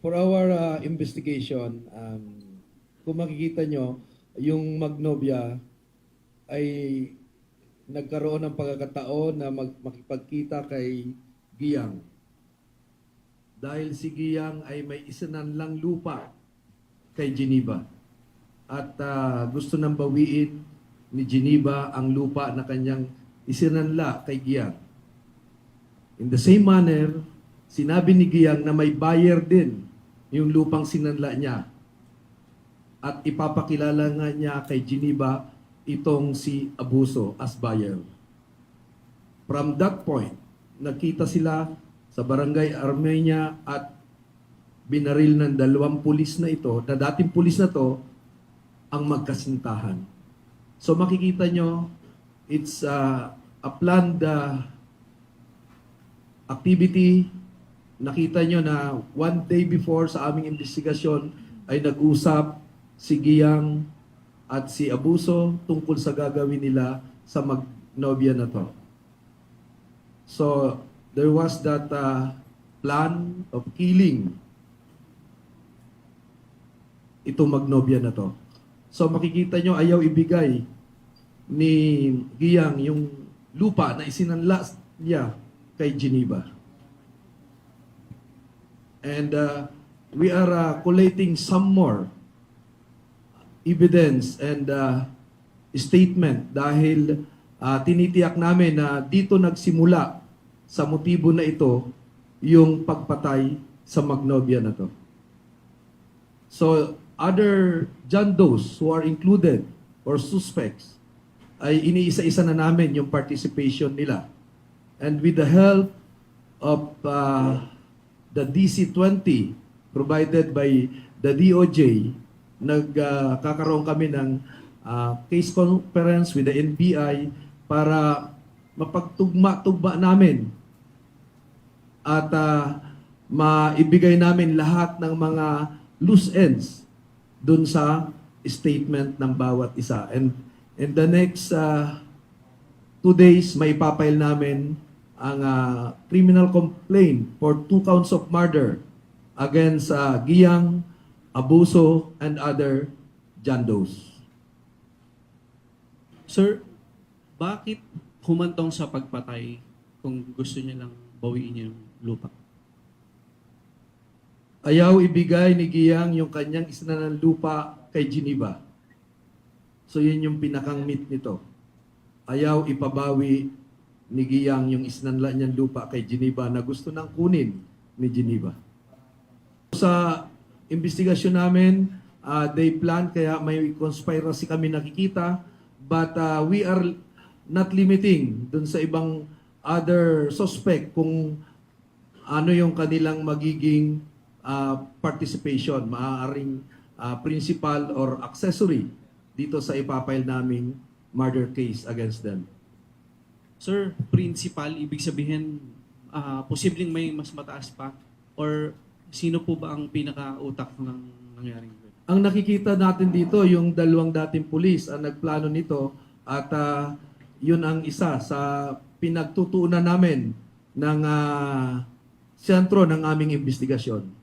for our uh, investigation, um, kung makikita nyo, yung Magnovia ay nagkaroon ng pagkakataon na mag- makipagkita kay Giyang. Dahil si Giyang ay may isinanlang lupa kay Geneva. At ah, gusto nang bawiin ni Geneva ang lupa na kanyang isinanla kay Giyang. In the same manner, sinabi ni Giyang na may buyer din yung lupang sinanla niya. At ipapakilala nga niya kay Geneva itong si Abuso as buyer. From that point, nakita sila sa barangay Armenia at binaril ng dalawang pulis na ito, na dating pulis na to, ang magkasintahan. So makikita nyo, it's uh, a planned uh, activity. Nakita nyo na one day before sa aming investigasyon ay nag-usap si Giyang at si Abuso tungkol sa gagawin nila sa Magnovia na to. So, there was that uh, plan of killing ito Magnovia na to. So makikita nyo, ayaw ibigay ni Giyang yung lupa na isinanla niya kay Geneva. And uh, we are uh, collating some more evidence and uh, statement dahil uh, tinitiyak namin na dito nagsimula sa motibo na ito yung pagpatay sa Magnovia na to. So, other John Does who are included or suspects ay iniisa-isa na namin yung participation nila. And with the help of uh, the DC-20 provided by the DOJ, nagkakaroon kami ng uh, case conference with the NBI para mapagtugma-tugma namin at uh, maibigay namin lahat ng mga loose ends dun sa statement ng bawat isa. And in the next uh, two days, may ipapile namin ang uh, criminal complaint for two counts of murder against uh, Giyang, Abuso, and other Jandos. Sir, bakit humantong sa pagpatay kung gusto niya lang bawiin yung lupa? Ayaw ibigay ni Giyang yung kanyang isinanang lupa kay Geneva. So yun yung pinakang meat nito. Ayaw ipabawi ni Giyang yung isinanla niyang lupa kay Geneva na gusto nang kunin ni Geneva. Sa investigasyon namin, uh, they plan kaya may conspiracy kami nakikita but uh, we are not limiting dun sa ibang other suspect kung ano yung kanilang magiging uh, participation, maaaring uh, principal or accessory dito sa ipapile naming murder case against them. Sir, principal, ibig sabihin, ah, posibleng may mas mataas pa? Or sino po ba ang pinaka-utak ng nangyaring? Ang nakikita natin dito, yung dalawang dating pulis ang nagplano nito at uh, yun ang isa sa pinagtutuunan namin ng uh, sentro ng aming investigasyon.